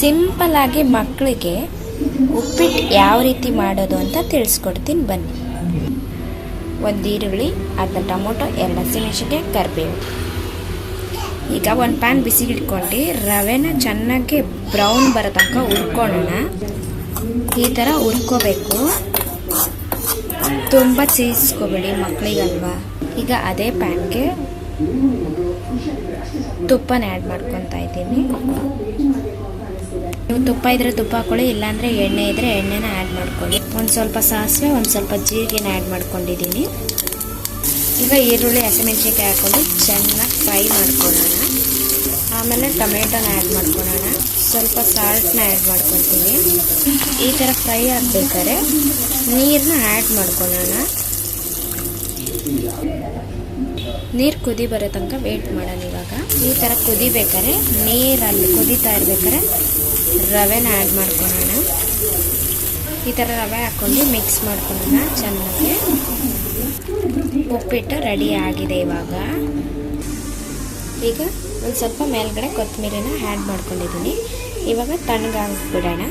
Simple ಆಗಿ ಮಕ್ಕಳಿಗೆ ಉಪ್ಪಿಟ್ಟು ಯಾವ ರೀತಿ ಮಾಡೋದು ಅಂತ ತಿಳಿಸ್ಕೊಡ್ತೀನಿ, ಬನ್ನಿ. ಒಂದು ಈರುಳ್ಳಿ, ಅರ್ಧ ಟೊಮೊಟೊ, ಎರಡು ಹಸಿಮೆಣಸಿಗೆ ಕರಿಬೇವು. ಈಗ ಒಂದು ಪ್ಯಾನ್ ಬಿಸಿ ಇಟ್ಕೊಂಡು ರವೆನ ಚೆನ್ನಾಗಿ ಬ್ರೌನ್ ಬರೋ ತನಕ ಹುರ್ಕೊಳ್ಳೋಣ. ಈ ಥರ ಹುರ್ಕೋಬೇಕು. ತುಂಬ ಸೇರಿಸ್ಕೋಬೇಡಿ ಮಕ್ಕಳಿಗಲ್ವಾ ಈಗ ಅದೇ ಪ್ಯಾನ್ಗೆ ತುಪ್ಪನ ಆ್ಯಡ್ ಮಾಡ್ಕೊತಾ ಇದ್ದೀನಿ. ತುಪ್ಪ ಇದ್ರೆ ತುಪ್ಪ ಹಾಕೊಳ್ಳಿ, ಇಲ್ಲಾಂದರೆ ಎಣ್ಣೆ ಇದ್ರೆ ಎಣ್ಣೆನ ಆ್ಯಡ್ ಮಾಡ್ಕೊಳ್ಳಿ. ಒಂದು ಸ್ವಲ್ಪ ಸಾಸಿವೆ, ಒಂದು ಸ್ವಲ್ಪ ಜೀರಿಗೆನ ಆ್ಯಡ್ ಮಾಡ್ಕೊಂಡಿದ್ದೀನಿ. ಈಗ ಈರುಳ್ಳಿ, ಹಸಿಮೆಣಸಿನ್ಕಾಯಿ ಹಾಕ್ಕೊಂಡು ಚೆನ್ನಾಗಿ ಫ್ರೈ ಮಾಡ್ಕೊಳ್ಳೋಣ. ಆಮೇಲೆ ಟೊಮೆಟೊನ ಆ್ಯಡ್ ಮಾಡ್ಕೊಳ್ಳೋಣ. ಸ್ವಲ್ಪ ಸಾಲ್ಟ್ನ ಆ್ಯಡ್ ಮಾಡ್ಕೊತೀನಿ ಈ ಥರ ಫ್ರೈ ಆಗಬೇಕಾದ್ರೆ ನೀರನ್ನ ಆ್ಯಡ್ ಮಾಡ್ಕೊಳ್ಳೋಣ. ನೀರು ಕುದಿ ಬರೋ ತನಕ ವೇಟ್ ಮಾಡೋಣ ಇವಾಗ. ಈ ಥರ ಕುದಿಬೇಕಾದ್ರೆ ನೀರಲ್ಲಿ ಕುದೀತಾ ಇರ್ಬೇಕಾದ್ರೆ ರವೆನ ಆ್ಯಡ್ ಮಾಡ್ಕೊಳ್ಳೋಣ. ಈ ಥರ ರವೆ ಹಾಕ್ಕೊಂಡು ಮಿಕ್ಸ್ ಮಾಡ್ಕೊಳ್ಳೋಣ ಚೆನ್ನಾಗಿ. ಉಪ್ಪಿಟ್ಟು ರೆಡಿ ಆಗಿದೆ ಇವಾಗ. ಈಗ ಒಂದು ಸ್ವಲ್ಪ ಮೇಲ್ಗಡೆ ಕೊತ್ತಂಬರಿನ ಆ್ಯಡ್ ಮಾಡ್ಕೊಂಡಿದ್ದೀನಿ. ಇವಾಗ ತಣ್ಣಗಾಗ್ಬಿಡೋಣ.